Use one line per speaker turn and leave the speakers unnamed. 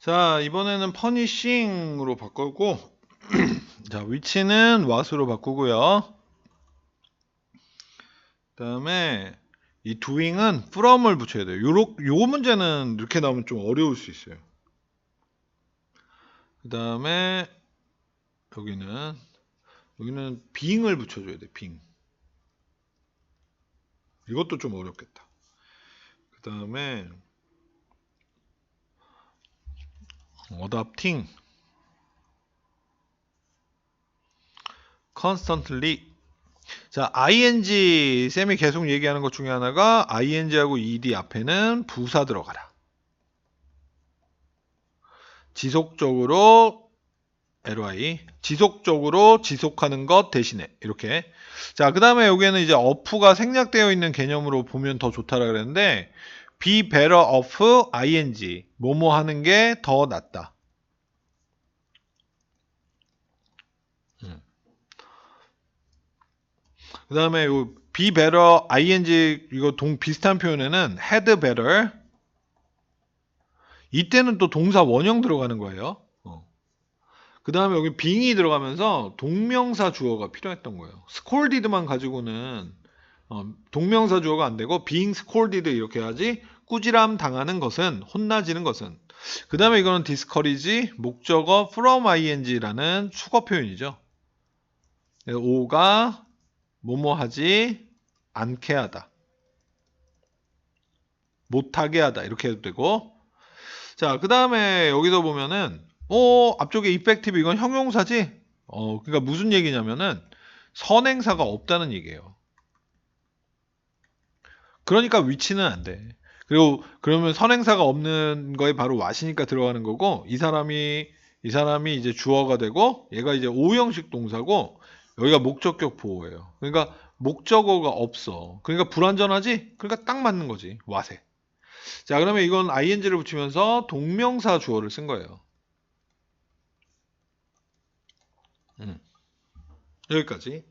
자, 이번에는 punishing으로 바꾸고, 자, 위치는 what으로 바꾸고요. 그 다음에 이 doing은 from을 붙여야 돼요. 요렇, 요 문제는 이렇게 나오면 좀 어려울 수 있어요. 그 다음에 여기는 여기는 being을 붙여줘야 돼. being. 이것도 좀 어렵겠다. 그 다음에 adapting constantly. 자, ing 쌤이 계속 얘기하는 것 중에 하나가 ing하고 ed 앞에는 부사 들어가라. 지속적으로 ly 지속적으로 지속하는 것 대신에 이렇게. 자, 그 다음에 여기에는 이제 off가 생략되어 있는 개념으로 보면 더 좋다라 그랬는데 be better off ing 뭐뭐 하는 게 더 낫다. 그 다음에 요 be better ing 이거 동 비슷한 표현에는 had better 이때는 또 동사 원형 들어가는 거예요. 그 다음에 여기 being이 들어가면서 동명사 주어가 필요했던 거예요. scolded만 가지고는 어, 동명사 주어가 안 되고 being scolded 이렇게 해야지 꾸지람 당하는 것은 혼나지는 것은 그 다음에 이거는 discourage 목적어 from ing라는 수거 표현이죠. 오가 뭐뭐 하지 않게 하다. 못하게 하다. 이렇게 해도 되고. 자, 그 다음에 여기서 보면은, 어, 앞쪽에 effective 이건 형용사지? 어, 그러니까 무슨 얘기냐면은, 선행사가 없다는 얘기예요. 그러니까 위치는 안 돼. 그리고 그러면 선행사가 없는 거에 바로 와시니까 들어가는 거고, 이 사람이, 이 사람이 이제 주어가 되고, 얘가 이제 오형식 동사고, 여기가 목적격 보호예요. 그러니까 목적어가 없어. 그러니까 불완전하지? 그러니까 딱 맞는 거지. 와세. 자, 그러면 이건 ing를 붙이면서 동명사 주어를 쓴 거예요. 음. 여기까지.